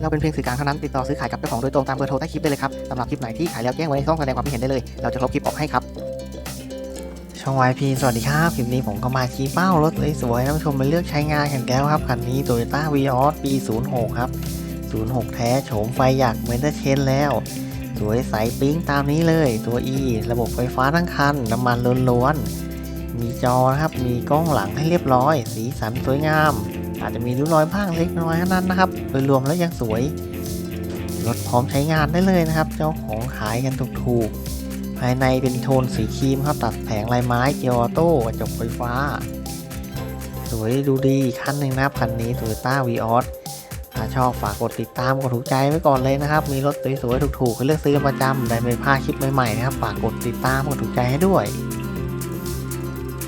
เราเป็นเพียงสื่อกลางเท่านั้นติดต่อซื้อขายกับเจ้าของโดยตรงตามเบอร์โทรใต้คลิปได้เลยครับสำหรับคลิปไหนที่ขายแล้วแจ้งไว้ในช่องแสดงความคิดเห็นได้เลย เราจะลบคลิปออกให้ครับช่อง YP สวัสดีครับ คลิปนี้ผมก็มาชี้เป้ารถสวยๆท่านผู้ชมมาเลือกใช้งานกันแล้วครับ คันนี้ Toyota Vios ปี 06 ครับ 06 แท้โฉมไฟอยากเหมือนเชนแล้ว สวยใสปิ๊งตามนี้เลยตัว E ระบบไฟฟ้าทั้งคัน น้ำมันล้วนๆ มีจอนะครับ มีกล้องหลังให้เรียบร้อย สีสันสวยงาม อาจจะมีริ้วรอยบ้างเล็กน้อยเท่านั้นนะครับ โดยรวมแล้วยังสวย รถพร้อมใช้งานได้เลยนะครับ เจ้าของขายกันถูกๆ ภายในเป็นโทนสีครีมครับตัดแผงลายไม้เกียร์ออโต้กระจกไฟฟ้า สวยดูดีอีกคันหนึ่งนะครับคันนี้ Toyota Vios ถ้าชอบฝากกดติดตามกดถูกใจไว้ก่อนเลยนะครับ มีรถสวยๆถูกๆให้เลือกซื้อประจำได้ไม่พลาดคลิปใหม่ๆนะครับ ฝากกดติดตามกดถูกใจให้ด้วย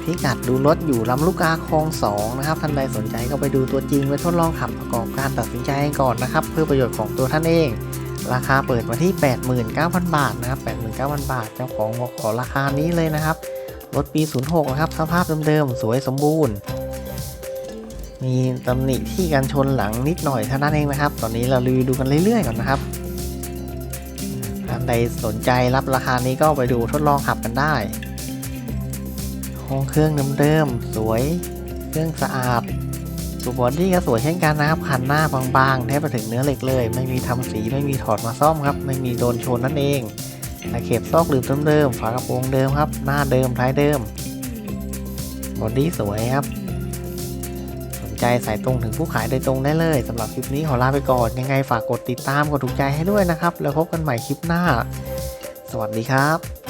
พิกัดดูรถอยู่ลำลูกกาคลองสองนะครับท่านใดสนใจก็ไปดูตัวจริงไปทดลองขับประกอบการตัดสินใจก่อนนะครับ เพื่อประโยชน์ของตัวท่านเอง ราคาเปิดมาที่ 89,000 บาทนะครับ 89,000 บาท เจ้าของบอกขอราคานี้เลยนะครับ รถปี 06 นะครับ สภาพเดิมๆ สวยสมบูรณ์ มีตำหนิที่กันชนหลังนิดหน่อยเท่านั้นเองนะครับ ตอนนี้เรารีวิวดูกันเรื่อยๆก่อนนะครับท่านใดสนใจรับราคานี้ก็ไปดูทดลองขับกันได้ ห้องเครื่องเดิมๆสวย เครื่องสะอาดตัวบอดี้ก็สวยเช่นกันนะครับคันหน้าบางๆแทบไปถึงเนื้อเหล็กเลย ไม่มีทำสีไม่มีถอดมาซ่อมครับ ไม่มีโดนชนนั่นเองตะเข็บซอกหลืบเดิมๆฝากระโปรงเดิมครับ หน้าเดิมท้ายเดิมบอดี้สวยครับสนใจสายตรงถึงผู้ขายโดยตรงได้เลยสำหรับคลิปนี้ขอลาไปก่อนยังไงฝากกดติดตามกดถูกใจให้ด้วยนะครับ แล้วพบกันใหม่คลิปหน้า สวัสดีครับ